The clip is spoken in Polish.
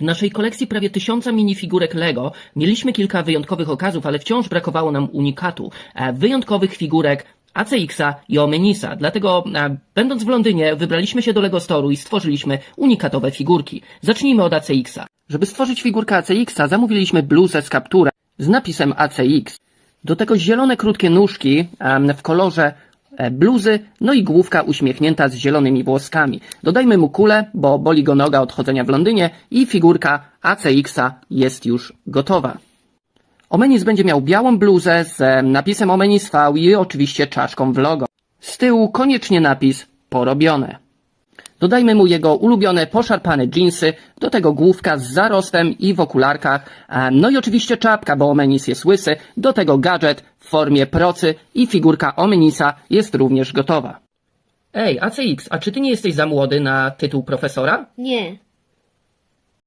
W naszej kolekcji prawie tysiąca minifigurek Lego mieliśmy kilka wyjątkowych okazów, ale wciąż brakowało nam unikatu. E, wyjątkowych figurek ACX-a i Omenisa. Dlatego, e, będąc w Londynie, wybraliśmy się do Lego Store'u i stworzyliśmy unikatowe figurki. Zacznijmy od ACX-a. Żeby stworzyć figurkę ACX-a, zamówiliśmy bluzę z kapturem z napisem ACX. Do tego zielone krótkie nóżki w kolorze bluzy, no i główka uśmiechnięta z zielonymi włoskami. Dodajmy mu kulę, bo boli go noga od chodzenia w Londynie i figurka ACX-a jest już gotowa. Omenis będzie miał białą bluzę z e, napisem Omenis V i oczywiście czaszką w logo. Z tyłu koniecznie napis porobione. Dodajmy mu jego ulubione poszarpane dżinsy, do tego główka z zarostem i w okularkach, no i oczywiście czapka, bo Omenis jest łysy, do tego gadżet w formie procy i figurka Omenisa jest również gotowa. Ej, ACX, a czy ty nie jesteś za młody na tytuł profesora? Nie,